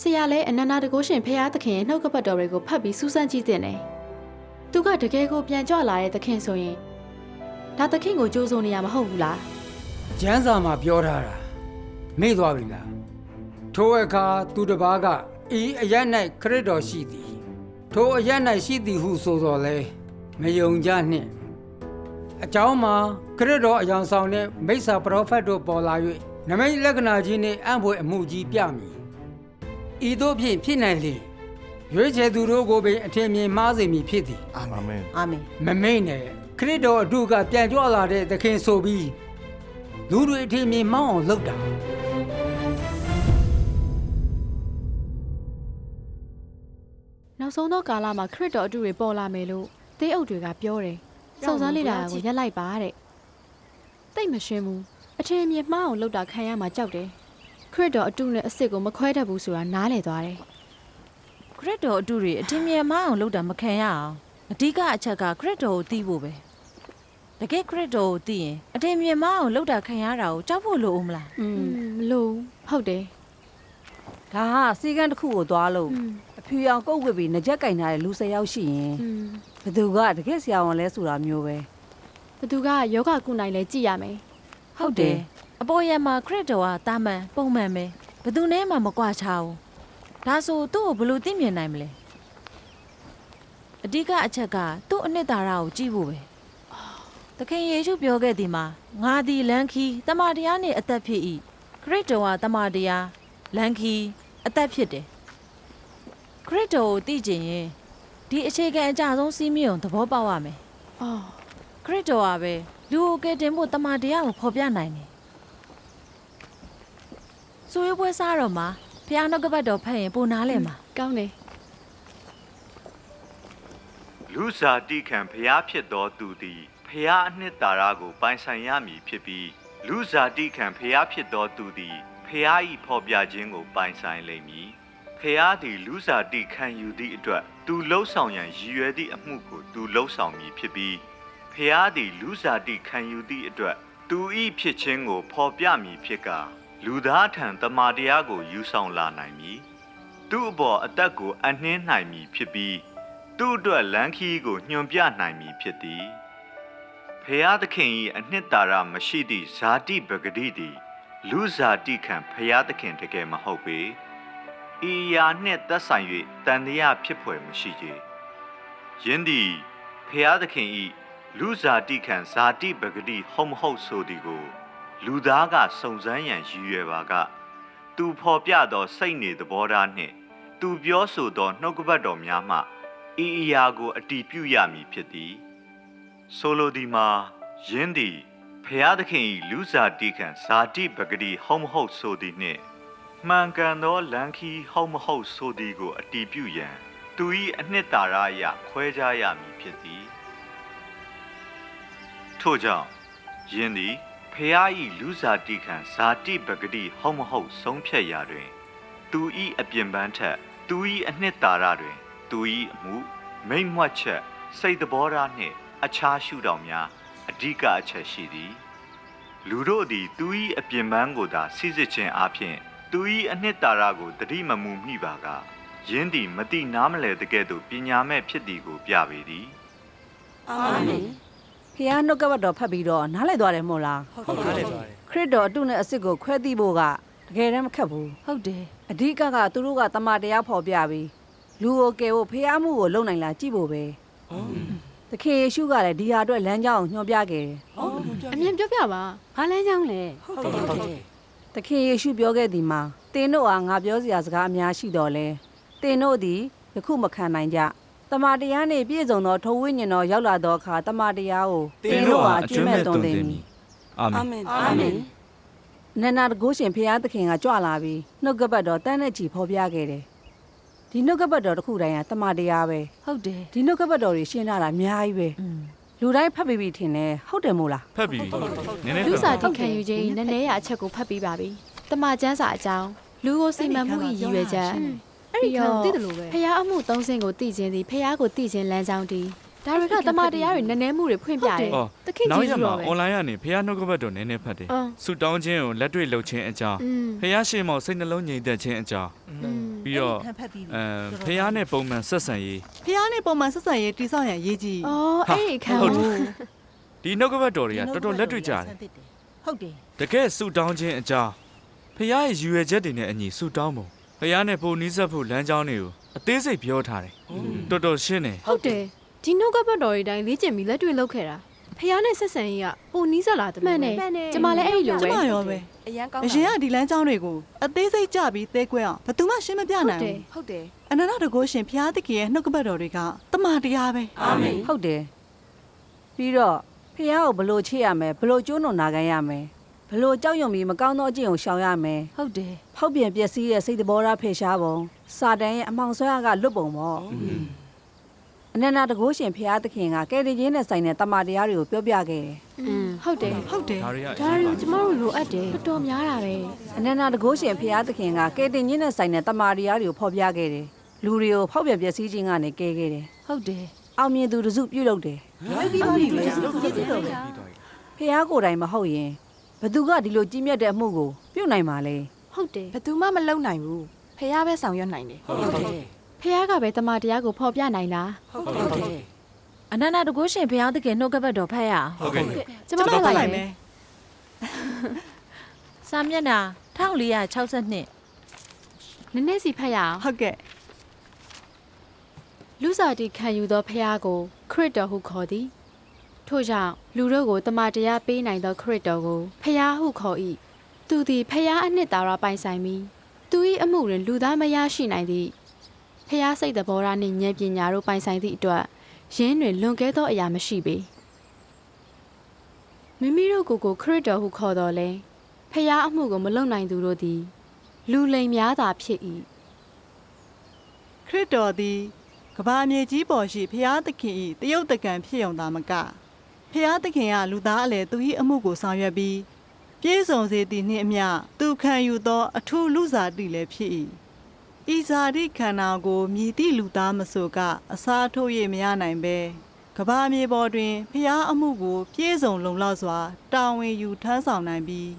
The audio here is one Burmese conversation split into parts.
ဆရာလည်းအနန္ဒတကုရှင်ဖရာသခင်ရဲ့နှုတ်ကပတ်တော်တွေကိုဖတ်ပြီးစူးစမ်းကြည့်တင်တယ်။သူကတကယ်ကိုပြန်ကြွလာတဲ့သခင်ဆိုရင်ဒါသခင်ကိုကြိုးစိုးနေရမဟုတ်ဘူးလားကျမ်းစာမှာပြောထားတာမေ့သွားပြီလားထိုအခါသူတစ်ပါးကဤအရ၌ခရစ်တော်ရှိသည်ထိုအရ၌ရှိသည်ဟုဆိုတော်လဲမယုံကြနှင့်အကြောင်းမှာခရစ်တော်အယောင်ဆောင်တဲ့မိစ္ဆာပရောဖက်တို့ပေါ်လာ၍နမိတ်လက္ခဏာကြီးနှင့်အံ့ဖွယ်အမှုကြီးပြမည် ဤသို့ဖြင့်ဖြစ်နိုင်လေရွေးချယ်သူတို့ကိုပင်အထင်မြင်မှားစေမည်ဖြစ်သည်အာမင်အာမင်မမိတ်နဲ့ခရစ်တော်အတုကပြန်ကြွလာတဲ့သခင်ဆိုပြီးလူတွေအထင်မြင်မောင်းအောင်လုပ်တာ။နောက်ဆုံးသောကာလမှာခရစ်တော်အတူတွေပေါ်လာမယ်လို့သေအုပ်တွေကပြောတယ်။စုံစမ်းလေ့လာတာကိုရက်လိုက်ပါတဲ့။တိတ်မရှင်းဘူး။အထင်အမြင်မှားအောင်လုပ်တာခံရမှာကြောက်တယ်။ ခရစ်တော်အတူနဲ့အစ်စ်ကိုမခွဲတတ်ဘူးဆိုတာနားလည်သွားတယ် ခရစ်တော်အတူတွေအထင်မြင်မအောင်လုပ်တာမခံရအောင်အဓိကအချက်ကခရစ်တော်ကိုသိဖို့ပဲတကယ်ခရစ်တော်ကိုသိရင်အထင်မြင်မအောင်လုပ်တာခံရတာကိုကြောက်ဖို့လိုဦးမလား ။อืมမလို့ဟုတ်တယ် ဒါဟာစီကန်းတစ်ခုကိုသွားလို့ ။อืม အဖြူရောင်ကုတ်ဝစ်ပြီးငကြက်ကင်ထားတဲ့လူ၁၀ယောက်ရှိရင် อืม ဘယ်သူကတကယ်ဆရာဝန်လဲဆိုတာမျိုးပဲ ဘသူကယောဂကုနိုင်လဲကြည့်ရမယ် ဟုတ်တယ် အပေါ်ရံမှာခရစ်တော်ကတာမန်ပုံမှန်ပဲဘယ်သူနဲ့မှမကွာခြားဘူးဒါဆိုသူ့ကိုဘယ်လိုသိမြင်နိုင်မလဲအဓိကအချက်ကသူ့အနှစ်သာရကိုကြည့်ဖို့ပဲသခင်ယေရှုပြောခဲ့သည်မှာငါသည်လမ်းခီးတမန်တရားနှင့်အသက်ဖြစ်၏ခရစ်တော်ကတမန်တရားလမ်းခီးအသက်ဖြစ်တယ်ခရစ်တော်ကိုသိကျင်ရင်ဒီအခြေခံအကြဆုံးစီးမြင့်အောင်သဘောပေါက်ရမယ်။အော်ခရစ်တော်ကပဲလူကိုကယ်တင်ဖို့တမန်တရားကိုဖော်ပြနိုင်တယ်။ ဆိုရွေးပွဲစားတော့မှာဖျားနှုတ်ကပတ်တော်ဖတ်ရင်ပိုနားလဲမှာကောင်းတယ်လူစားတိခံဖျားဖြစ်သောသူသည်ဖျားအနှစ်သာရကို ပိုင်ဆိုင်ရမည်ဖြစ်ပြီးလူစားတိခံဖျားဖြစ်သောသူသည်ဖျား၏ဖော်ပြခြင်းကို ပိုင်ဆိုင်လိမ့်မည်ဖျားသည်လူစားတိခံယူသည့်အတွက်သူလှုပ်ဆောင်ရန်ရည်ရွယ်သည့်အမှုကိုသူလှုပ်ဆောင်မည်ဖြစ်ပြီးဖျားသည်လူစားတိခံယူသည့်အတွက်သူ၏ဖြစ်ခြင်းကိုဖော်ပြမည်ဖြစ်ကာ လူသားထံတမာတရားကိုယူဆောင်လာနိုင်မည်သူ့အပေါ်အသက်ကိုအနှင်းနိုင်မည်ဖြစ်ပြီးသူ့အတွက်လမ်းခီးကိုညွှန်ပြနိုင်မည်ဖြစ်သည်ဖျားသခင်၏အနှစ်သာရမရှိသည့်ဇာတိပဂတိသည်လူဇာတိခံဖျားသခင်တကယ်မဟုတ်ပေဤအရာနှင့်သက်ဆိုင်၍တန်တရားဖြစ်ဖွယ်မရှိကြယင်းသည်ဖျားသခင်၏လူဇာတိခံဇာတိပဂတိဟုတ်မဟုတ်ဆိုသည်ကို လူသားကစုံစမ်းရန်ရည်ရွယ်ပါက သူဖော်ပြသောစိတ်နေသဘောထားနှင့် သူပြောဆိုသောနှုတ်ကပတ်တော်များမှဤအရာကိုအတီးပြုရမည်ဖြစ်သည်ဆိုလိုသည်မှာယင်းသည်ဖျားသခင်၏လူစားတိခံဇာတိပဂတိဟုတ်မဟုတ်ဆိုသည်နှင့်မှန်ကန်သောလမ်းခီးဟုတ်မဟုတ်ဆိုသည်ကိုအတီးပြုရန် သူ၏အနှစ်သာရအရခွဲခြားရမည်ဖြစ်သည်ထို့ကြောင့်ယင်းသည် ဖျား၏လူစားတိခံဇာတိပဂတိဟုတ်မဟုတ်ဆုံးဖြတ်ရာတွင် သူ၏အပြင်ပန်းထက် သူ၏အနှစ်သာရတွင် သူ၏အမှုမိမ့်မွတ်ချက် စိတ်သဘောထားနှင့် အခြားရှုထောင့်များအဓိကအချက်ရှိသည်လူတို့သည် သူ၏အပြင်ပန်းကိုသာစိစစ်ခြင်းအပြင်သူ၏အနှစ်သာရကိုတတိမမူမိပါကယင်းသည်မတိနားမလဲတကဲ့သို့ပညာမဲ့ဖြစ်သည်ကိုပြပေသည်အာမင် ဖះနှုတ်ကပတ်တော်ဖတ်ပြီးတော့နားလည်သွားတယ်မို့လားဟုတ်ကဲ့ပါတယ်ခရစ်တော်အတုနဲ့အစ်စ်ကိုခွဲသိဖို့ကတကယ်တမ်းမခက်ဘူးဟုတ်တယ်အဓိကကသူတို့ကတမန်တရားဖော်ပြပြီးလူကိုကယ်ဖို့ဖះမှုကိုလုံနိုင်လားကြည့်ဖို့ပဲသခင်ယေရှုကလည်းဒီဟာအတွက်လမ်းကြောင်းကိုညွှန်ပြခဲ့တယ်အမြင်ပြောပြပါဘာလမ်းကြောင်းလဲဟုတ်တယ်ဟုတ်တယ်သခင်ယေရှုပြောခဲ့သည်မှာတင်တို့ဟာငါပြောစရာစကားအများရှိတော်လဲတင်တို့သည်ယခုမခံနိုင်ကြ တမန်တရားနှင့်ပြည့်စုံသောထိုဝိညာဉ်တော်ရောက်လာသောအခါတမန်တရားကိုတင်တို့ဟာအကျွမ်းမဲ့သွန်သင်မည်အာမင်အာမင်နန္နာတကုရှင်ဖျားသခင်ကကြွလာပြီးနှုတ်ကပတ်တော်တန်းနဲ့ချီဖော်ပြခဲ့တယ်ဒီနှုတ်ကပတ်တော်တစ်ခုတိုင်းကတမန်တရားပဲဟုတ်တယ်ဒီနှုတ်ကပတ်တော်တွေရှင်းလာတာအများကြီးပဲอืมလူတိုင်းဖတ်ပြီးပြီထင်တယ်ဟုတ်တယ်မို့လားဖတ်ပြီနည်းနည်းလူဖတ်စာပါတိခံယူခြင်းနည်းနည်းရအချက်ကိုဖတ်ပြီးပါပြီတမချန်းစာအကြောင်းလူကိုစီမံမှု၏ရည်ရွယ်ချက် အဲ့ဒီခံကိုသိတယ်လို့ပဲဖះအမှုသုံးဆင့်ကိုသိခြင်းသည်ဖះကိုသိခြင်းလမ်းကြောင်းသည်ဒါတွေကတမန်တရားတွေနည်းနည်းမှုတွေဖွင့်ပြတယ်တခင်ကြီးဆိုတော့ပဲ online ကနေဖះနှုတ်ကပတ်တော်နည်းနည်းဖတ်တယ်ဆူတောင်းခြင်းကိုလက်တွေ့လှုပ်ခြင်းအကြောင်းဖះရှင်မောင်စိတ်နှလုံးငြိမ်သက်ခြင်းအကြောင်းပြီးတော့ခံဖက်ပြီးပြီအဲဖះနဲ့ပုံမှန်ဆက်ဆံရေးဖះနဲ့ပုံမှန်ဆက်ဆံရေးတိဆောက်ရန်အရေးကြီးအော်အဲ့ဒီခံကိုဒီနှုတ်ကပတ်တော်တွေကတော်တော်လက်တွေ့ကြတယ်ဟုတ်တယ်တကယ်ဆူတောင်းခြင်းအကြောင်းဖះရဲ့ရည်ရွယ်ချက်တွေနဲ့အညီဆူတောင်းပုံ ဖះနဲ့ပုံနီးစပ်ဖို့လမ်းကြောင်းတွေကိုအသေးစိတ်ပြောထားတယ်တော်တော်ရှင်းတယ်ဟုတ်တယ်ဒီနှုတ်ကပတ်တော်တွေတိုင်းလေ့ကျင့်ပြီးလက်တွေ့လုပ်ခဲ့တာဖះနဲ့ဆက်ဆံရေးကပုံနီးစက်လာတယ်မှန်တယ်ကျမလည်းအဲ့ဒီလိုကျပဲမရောပဲအရန်ကောင်းအရင်ကဒီလမ်းကြောင်းတွေကိုအသေးစိတ်ကြပြီးသဲကွဲအောင်ဘယ်သူမှရှင်းမပြနိုင်ဘူးဟုတ်တယ်အနန္တတကုရှင်ဖះသခင်ရဲ့နှုတ်ကပတ်တော်တွေကတမန်တရားပဲအာမင်ဟုတ်တယ်ပြီးတော့ဖះကိုဘလို့ချစ်ရမယ်ဘလို့ကျိုးနုံနာခံရမယ် ဘလို့ကြောက်ရွံ့ပြီးမကောင်းသောအကျင့်ကိုရှောင်ရမယ်ဟုတ်တယ်ဖောက်ပြန်ပျက်စီးတဲ့စိတ်တဘောထားဖေရှားပုံစာတန်ရဲ့အမောင်ဆွဲအားကလွတ်ပုံပေါ့အနန္တတကုရှင်ဖះသခင်ကကယ်တင်ခြင်းနဲ့ဆိုင်တဲ့တမန်တရားတွေကိုပြောပြခဲ့တယ်อืมဟုတ်တယ်ဟုတ်တယ်ဒါတွေကဒါတွေကိုကျမတို့လိုအပ်တယ်တော်တော်များတာပဲအနန္တတကုရှင်ဖះသခင်ကကယ်တင်ခြင်းနဲ့ဆိုင်တဲ့တမန်တရားတွေကိုဖော်ပြခဲ့တယ်လူတွေကိုဖောက်ပြန်ပျက်စီးခြင်းကနေကယ်ခဲ့တယ်ဟုတ်တယ်အောင်မြင်သူတစုပြုလုပ်တယ်ဟုတ်ပြီပါပြီပဲဖြစ်ဖြစ်တော့ပဲဖះကိုယ်တိုင်မဟုတ်ရင် ဘသူကဒီလိုကြီးမြတ်တဲ့အမှုကိုပြုတ်နိုင်မှာလဲဟုတ်တယ်ဘယ်သူမှမလုံနိုင်ဘူးဖះပဲဆောင်ရွက်နိုင်တယ်ဟုတ်တယ်ဖះကပဲတမန်တရားကိုဖော်ပြနိုင်တာဟုတ်တယ်အနန္တတကုရှင်ဘုရားသခင်နှုတ်ကပတ်တော်ဖတ်ရအောင်ဟုတ်ကဲ့ကျမဖတ်လိုက်မယ်စာမျက်နှာ1462နည်းနည်းစီဖတ်ရအောင်ဟုတ်ကဲ့လူစားတီခံယူသောဖះကိုခရစ်တော်ဟုခေါ်သည် ထို့ကြောင့်လူတို့ကိုတမန်တရားပေးနိုင်သောခရစ်တော်ကိုဖះဟုခေါ်၏သူသည်ဖះအနှစ်သာရပိုင်ဆိုင်ပြီးသူ၏အမှုတွင်လူသားမရရှိနိုင်သည့်ဖះစိတ်တဘောရနှင့်ဉာဏ်ပညာတို့ပိုင်ဆိုင်သည့်အတွက်ယင်းတွင်လွန်ကဲသောအရာမရှိပေမိမိတို့ကိုယ်ကိုခရစ်တော်ဟုခေါ်တော်လဲဖះအမှုကိုမလုံနိုင်သူတို့သည် လူလိမ်များသာဖြစ်၏ခရစ်တော်သည်ကဘာမြေကြီးပေါ်ရှိဖះသခင်၏တယုတ်တကံဖြစ်ုံသာမက ဖះသခင်ကလူသားအလဲသူ၏အမှုကိုဆောင်ရွက်ပြီးပြည့်စုံစေသည်နှင့်အမျှသူခံယူသော အထူးလူစားတိလည်းဖြစ်၏ဤဇာတိခန္ဓာကိုမြည်သည့်လူသားမဆိုက အစားထိုး၍မရနိုင်ပဲကဘာမြေပေါ်တွင်ဖះအမှုကိုပြည့်စုံလုံလောက်စွာတာဝန်ယူထမ်းဆောင်နိုင်ပြီး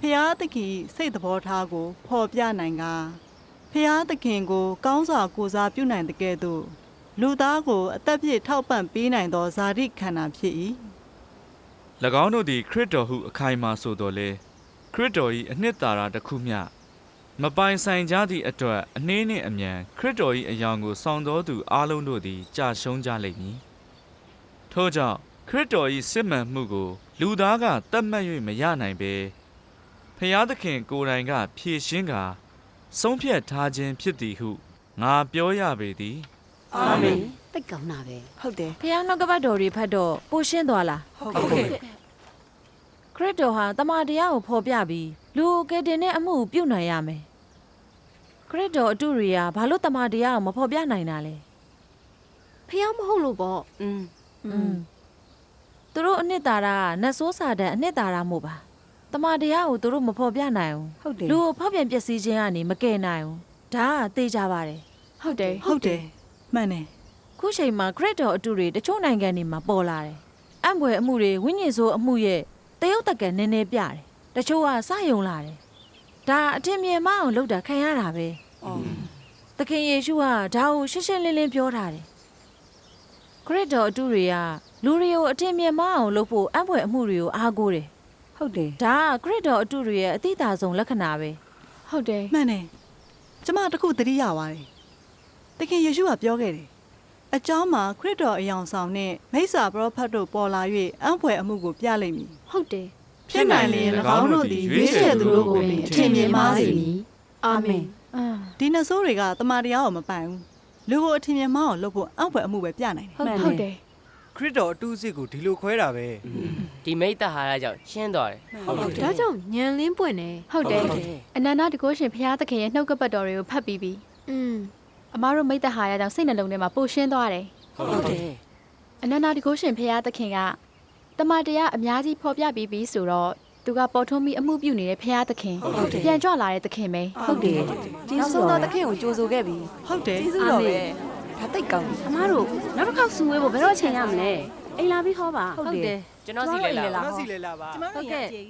ဖះသခင်၏စိတ်သဘောထားကိုဖော်ပြနိုင်ကားဖျားသခင်ကိုကောင်းစွာကိုးစားပြုနိုင်တဲ့ကဲ့သို့ လူသားကိုအသက်ပြည့်ထောက်ပံ့ပေးနိုင်သောဇာတိခန္ဓာဖြစ်၏၎င်းတို့သည်ခရစ်တော်ဟုအခိုင်အမာဆိုတော်လဲခရစ်တော်၏အနှစ်သာရတစ်ခုမျှမပိုင်ဆိုင်ကြသည့်အတွက်အနှင်းနှင့်အမြန်ခရစ်တော်၏အယောင်ကိုဆောင်တော်သူအလုံးတို့သည်ကြာရှုံးကြလိမ့်မည်ထို့ကြောင့်ခရစ်တော်၏စစ်မှန်မှုကို လူသားကတတ်မှတ်၍မရနိုင်ပေဖျားသခင်ကိုယ်တိုင်ကဖြည့်ရှင်းကာဆုံးဖြတ်ထားခြင်းဖြစ်သည်ဟုငါပြောရပေသည် အာမင် တိတ်ကောင်းတာပဲဟုတ်တယ် ဘုရားနှုတ်ကပတ်တော်တွေဖတ်တော့ပိုရှင်းသွားလား ဟုတ်ကဲ့ ခရစ်တော်ဟာတမန်တရားကိုဖော်ပြပြီးလူကိုကယ်တင်တဲ့အမှုကိုပြုနိုင်ရမယ်ခရစ်တော်အတုတွေကဘာလို့တမန်တရားကိုမဖော်ပြနိုင်တာလဲ ဖះမဟုတ်လို့ပေါ့ อืม อืมသူတို့အနှစ်သာရကနတ်ဆိုးစာတန်အနှစ်သာရမို့ပါတမန်တရားကိုသူတို့မဖော်ပြနိုင်ဘူး ဟုတ်တယ် လူကိုဖောက်ပြန်ပျက်စီးခြင်းကနေမကယ်နိုင်ဘူးဒါကသိကြပါတယ် ဟုတ်တယ် ဟုတ်တယ် မှန်တယ်ခုချိန်မှာခရစ်တော်အတုတွေတချို့နိုင်ငံတွေမှာပေါ်လာတယ်အံ့ဖွယ်အမှုတွေဝိညာဉ်ဆိုးအမှုရဲ့တရုတ်တက်ကနည်းနည်းပြတယ်တချို့ကစယုံလာတယ်ဒါအထင်မြင်မအောင်လုပ်တာခံရတာပဲအော်သခင်ယေရှုကဒါကိုရှင်းရှင်းလင်းလင်းပြောထားတယ်ခရစ်တော်အတုတွေကလူတွေကိုအထင်မြင်မအောင်လုပ်ဖို့အံ့ဖွယ်အမှုတွေကိုအားကိုးတယ်ဟုတ်တယ်ဒါကခရစ်တော်အတုတွေရဲ့အတိအသာဆုံးလက္ခဏာပဲဟုတ်တယ်မှန်တယ်ကျမတခုသတိရပါတယ် သခင်ယေရှုကပြောခဲ့တယ်အကြောင်းမှာခရစ်တော်အယောင်ဆောင်နဲ့မိစ္ဆာပရောဖက်တို့ပေါ်လာ၍အံ့ဖွယ်အမှုကိုပြလိုက်မည်ဟုတ်တယ်ဖြစ်နိုင်လျင်၎င်းတို့သည်ရွေးချယ်သူတို့ကိုပင်အထင်မြင်ပါစေမည်အာမင်ဒီနှဆိုးတွေကတမန်တရားကိုမပိုင်ဘူးလူကိုအထင်မြင်မအောင်လုပ်ဖို့အံ့ဖွယ်အမှုပဲပြနိုင်တယ်ဟုတ်တယ်ခရစ်တော်အတူစစ်ကိုဒီလိုခွဲတာပဲဒီမိတ္တဟာရကြောင့်ရှင်းတော်တယ်ဟုတ်တယ်ဒါကြောင့်ညံလင်းပွင့်တယ်ဟုတ်တယ်အနန္တတကုရှင်ဘုရားသခင်ရဲ့နှုတ်ကပတ်တော်တွေကိုဖတ်ပြီးပြီอืม အမားတို့မိတ္တဟာရကြောင့်စိတ်နှလုံးထဲမှာပိုရှင်းသွားတယ်ဟုတ်တယ်အနန္တတကုရှင်ဖះသခင်ကတမန်တရားအများကြီးဖော်ပြပြီးပြီဆိုတော့သူကပေါ်ထွန်းပြီးအမှုပြုနေတဲ့ဖះသခင်ပြန်ကြွလာတဲ့သခင်ပဲဟုတ်တယ်ကျေးနောက်ဇူးဆုံးတော်တော့တခင်ကိုကြိုးဆိုခဲ့ပြီဟုတ်တယ်ကျေးဇူးတော်ပဲဒါတိတ်ကောင်းတယ်အမားတို့နောက်တစ်ခေါက်ဆူဝဲဖို့ဘယ်တော့ချိန်ရမလဲအိမ်လာပြီးဟောပါဟုတ်တယ်ကျွန်တော်စီလေလာကျွန်တော်စီလေလာပါကျမတို့ဟုတ်ကဲ့ကျေး